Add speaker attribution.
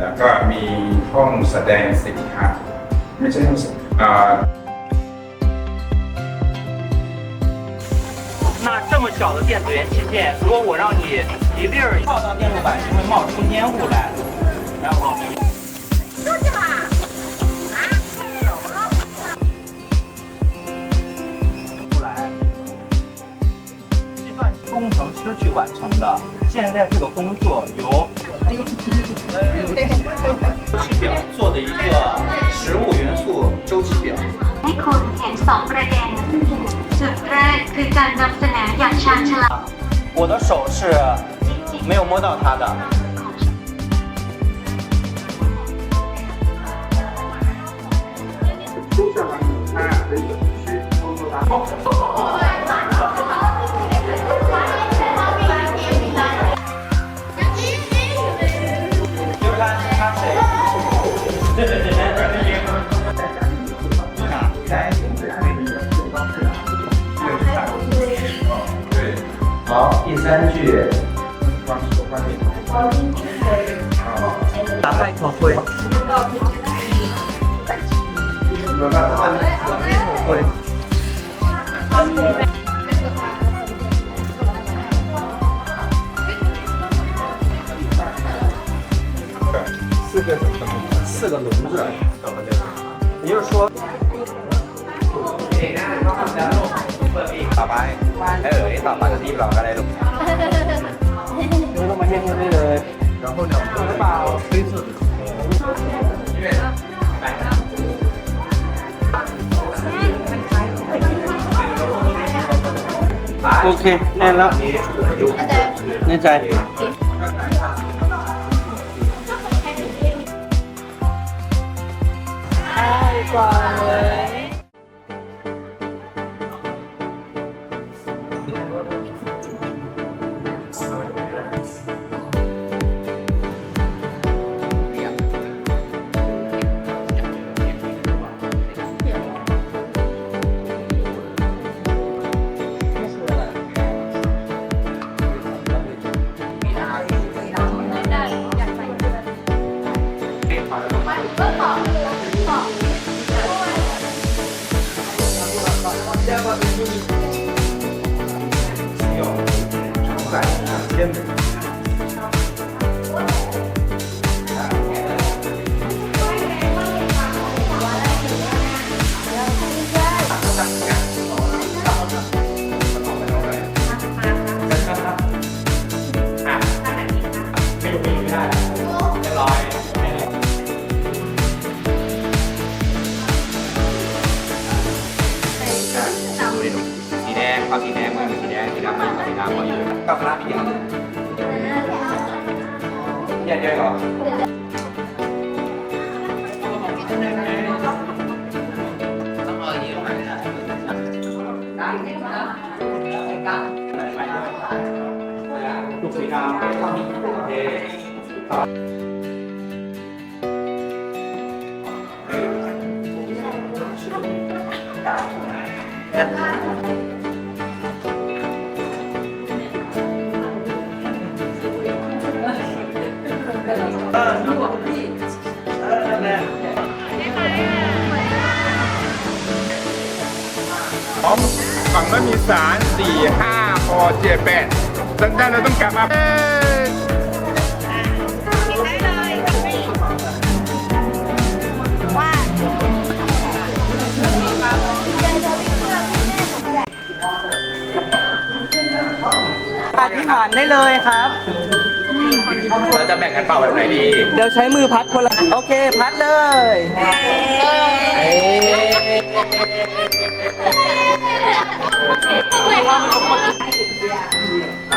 Speaker 1: แล้วก็มีห้องแสดงสินค้าไม่ใช่ห้องแสอ่า
Speaker 2: 那这么小的电子元器件，如果我让你一粒儿泡到电路板，就会冒出烟雾来。然后出来，计算机工程师去完成的。现在这个工作由 周期表做的一个食物元素周期表。
Speaker 3: ให้คุณเห็นสองประเด็น จุดแรกคือการนำเสนออย่างชาญฉลาด
Speaker 2: 我的手是没有摸到它的。 就 好第三句打开一会
Speaker 1: 四个
Speaker 2: 四个轮子怎么的也就是说 เพิ่มอีกต่อไป เออนี่ต่อไาก็ทีมเราก็ได้ลูกรู้ว่ามันยังไม่เลยราพูเดียวหรือเปล่าที่สุดโอเค แน่นแล้วแน่ใจ งเอาสีแดงมาอยู่สีแดงสีดำมาอยู่สีดำมาอยู่กับคณะพี่ยังแยกได้เหรอลูกสีดำเป็นควา มมีเท
Speaker 1: ฝั่งนั้นมีสารสี่ห้าหกเจ็ดแปดดังนั้นเราต้องกลับมาเอ้ย
Speaker 4: อธิษฐานได้เลยครับ
Speaker 2: เราจะแบ่งกันเป่าแบบไหนดี
Speaker 4: เดี๋ยวใช้มือพัดคนละ โอเค พัดเลย Yeah.